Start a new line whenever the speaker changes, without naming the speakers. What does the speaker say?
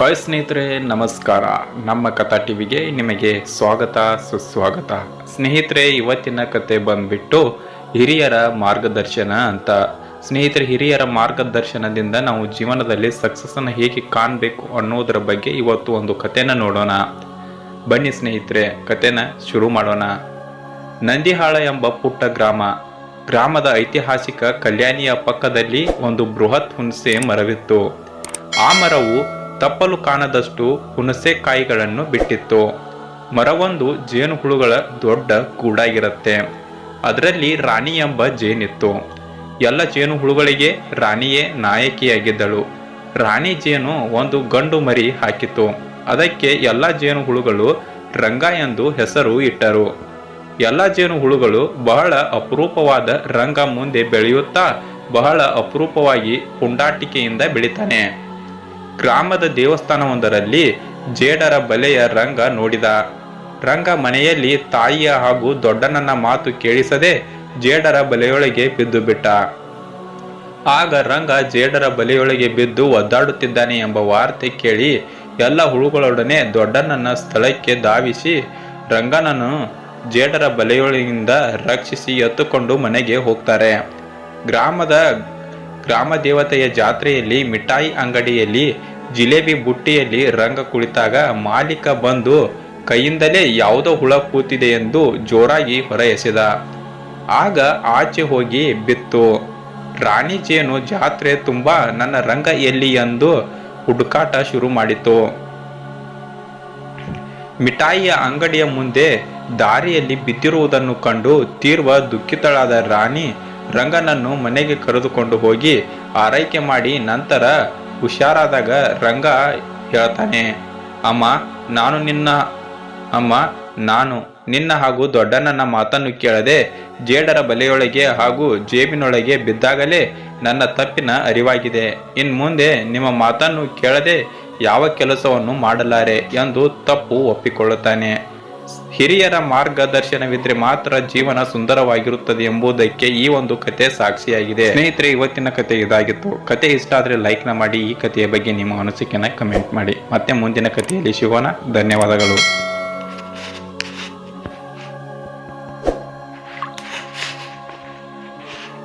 Hi ಸ್ನೇಹಿತರೆ, ನಮಸ್ಕಾರ. ನಮ್ಮ ಕಥಾ ಟಿವಿಗೆ ನಿಮಗೆ ಸ್ವಾಗತ, ಸುಸ್ವಾಗತ. ಸ್ನೇಹಿತರೆ, ಇವತ್ತಿನ ಕತೆ ಬಂದ್ಬಿಟ್ಟು ಹಿರಿಯರ ಮಾರ್ಗದರ್ಶನ ಅಂತ. ಸ್ನೇಹಿತರೆ, ಹಿರಿಯರ ಮಾರ್ಗದರ್ಶನದಿಂದ ನಾವು ಜೀವನದಲ್ಲಿ ಸಕ್ಸಸ್ಸನ್ನು ಹೇಗೆ ಕಾಣಬೇಕು ಅನ್ನೋದರ ಬಗ್ಗೆ ಇವತ್ತು ಒಂದು ಕಥೆನ ನೋಡೋಣ. ಬನ್ನಿ ಸ್ನೇಹಿತರೆ, ಕಥೆನ ಶುರು ಮಾಡೋಣ. ನಂದಿಹಾಳ ಎಂಬ ಪುಟ್ಟ ಗ್ರಾಮ. ಗ್ರಾಮದ ಐತಿಹಾಸಿಕ ಕಲ್ಯಾಣಿಯ ಪಕ್ಕದಲ್ಲಿ ಒಂದು ಬೃಹತ್ ಹುಣಸೆ ಮರವಿತ್ತು. ಆ ಮರವು ತಪ್ಪಲು ಕಾಣದಷ್ಟು ಹುಣಸೆಕಾಯಿಗಳನ್ನು ಬಿಟ್ಟಿತ್ತು. ಮರವೊಂದು ಜೇನುಹುಳುಗಳ ದೊಡ್ಡ ಗೂಡಾಗಿರುತ್ತೆ ಅದರಲ್ಲಿ ರಾಣಿ ಎಂಬ ಜೇನಿತ್ತು. ಎಲ್ಲ ಜೇನುಹುಳುಗಳಿಗೆ ರಾಣಿಯೇ ನಾಯಕಿಯಾಗಿದ್ದಳು. ರಾಣಿ ಜೇನು ಒಂದು ಗಂಡು ಮರಿ ಹಾಕಿತು ಅದಕ್ಕೆ ಎಲ್ಲ ಜೇನುಹುಳುಗಳು ರಂಗ ಎಂದು ಹೆಸರು ಇಟ್ಟರು. ಎಲ್ಲ ಜೇನುಹುಳುಗಳು ಬಹಳ ಅಪರೂಪವಾದ ರಂಗ ಮುಂದೆ ಬೆಳೆಯುತ್ತಾ ಬಹಳ ಅಪರೂಪವಾಗಿ ಪುಂಡಾಟಿಕೆಯಿಂದ ಬೆಳಿತಾನೆ. ಗ್ರಾಮದ ದೇವಸ್ಥಾನವೊಂದರಲ್ಲಿ ಜೇಡರ ಬಲೆಯ ರಂಗ ನೋಡಿದ. ರಂಗ ಮನೆಯಲ್ಲಿ ತಾಯಿಯ ಹಾಗೂ ದೊಡ್ಡನನ್ನ ಮಾತು ಕೇಳಿಸದೆ ಜೇಡರ ಬಲೆಯೊಳಗೆ ಬಿದ್ದು ಬಿಟ್ಟ. ಆಗ ರಂಗ ಜೇಡರ ಬಲೆಯೊಳಗೆ ಬಿದ್ದು ಒದ್ದಾಡುತ್ತಿದ್ದಾನೆ ಎಂಬ ವಾರ್ತೆ ಕೇಳಿ ಎಲ್ಲ ಹುಳುಗಳೊಡನೆ ದೊಡ್ಡನನ್ನ ಸ್ಥಳಕ್ಕೆ ಧಾವಿಸಿ ರಂಗನನ್ನು ಜೇಡರ ಬಲೆಯೊಳಗಿಂದ ರಕ್ಷಿಸಿ ಎತ್ತುಕೊಂಡು ಮನೆಗೆ ಹೋಗ್ತಾರೆ. ಗ್ರಾಮದ ಗ್ರಾಮ ದೇವತೆಯ ಜಾತ್ರೆಯಲ್ಲಿ ಮಿಠಾಯಿ ಅಂಗಡಿಯಲ್ಲಿ ಜಿಲೇಬಿ ಬುಟ್ಟಿಯಲ್ಲಿ ರಂಗ ಕುಳಿತಾಗ ಮಾಲೀಕ ಬಂದು ಕೈಯಿಂದಲೇ ಯಾವುದೋ ಹುಳ ಕೂತಿದೆ ಎಂದು ಜೋರಾಗಿ ಹೊರ ಎಸೆದ ಆಗ ಆಚೆ ಹೋಗಿ ಬಿತ್ತು. ರಾಣಿ ಜೇನು ಜಾತ್ರೆ ತುಂಬ ನನ್ನ ರಂಗ ಎಲ್ಲಿ ಎಂದು ಹುಡುಕಾಟ ಶುರು ಮಾಡಿತು ಮಿಠಾಯಿಯ ಅಂಗಡಿಯ ಮುಂದೆ ದಾರಿಯಲ್ಲಿ ಬಿದ್ದಿರುವುದನ್ನು ಕಂಡು ತೀರ್ವ ದುಃಖಿತಳಾದ ರಾಣಿ ರಂಗನನ್ನು ಮನೆಗೆ ಕರೆದುಕೊಂಡು ಹೋಗಿ ಆರೈಕೆ ಮಾಡಿ ನಂತರ ಹುಷಾರಾದಾಗ ರಂಗ ಹೇಳ್ತಾನೆ, ಅಮ್ಮ, ನಾನು ನಿನ್ನ, ಅಮ್ಮ, ನಾನು ನಿನ್ನ ಹಾಗೂ ದೊಡ್ಡಣ್ಣನ ಮಾತನ್ನು ಕೇಳದೆ ಜೇಡರ ಬಲೆಯೊಳಗೆ ಹಾಗೂ ಜೇಬಿನೊಳಗೆ ಬಿದ್ದಾಗಲೇ ನನ್ನ ತಪ್ಪಿನ ಅರಿವಾಗಿದೆ. ಇನ್ನು ಮುಂದೆ ನಿಮ್ಮ ಮಾತನ್ನು ಕೇಳದೆ ಯಾವ ಕೆಲಸವನ್ನು ಮಾಡಲಾರೆ? ಎಂದು ತಪ್ಪು ಒಪ್ಪಿಕೊಳ್ಳುತ್ತಾನೆ. ಹಿರಿಯರ ಮಾರ್ಗದರ್ಶನವಿದ್ರೆ ಮಾತ್ರ ಜೀವನ ಸುಂದರವಾಗಿರುತ್ತದೆ ಎಂಬುದಕ್ಕೆ ಈ ಒಂದು ಕತೆ ಸಾಕ್ಷಿಯಾಗಿದೆ. ಸ್ನೇಹಿತರೆ, ಇವತ್ತಿನ ಕತೆ ಇದಾಗಿತ್ತು. ಕತೆ ಇಷ್ಟ ಆದ್ರೆ ಲೈಕ್ನ ಮಾಡಿ, ಈ ಕಥೆಯ ಬಗ್ಗೆ ನಿಮ್ಮ ಅನಿಸಿಕೆನ ಕಮೆಂಟ್ ಮಾಡಿ. ಮತ್ತೆ ಮುಂದಿನ ಕಥೆಯಲ್ಲಿ ಸಿಗೋಣ. ಧನ್ಯವಾದಗಳು.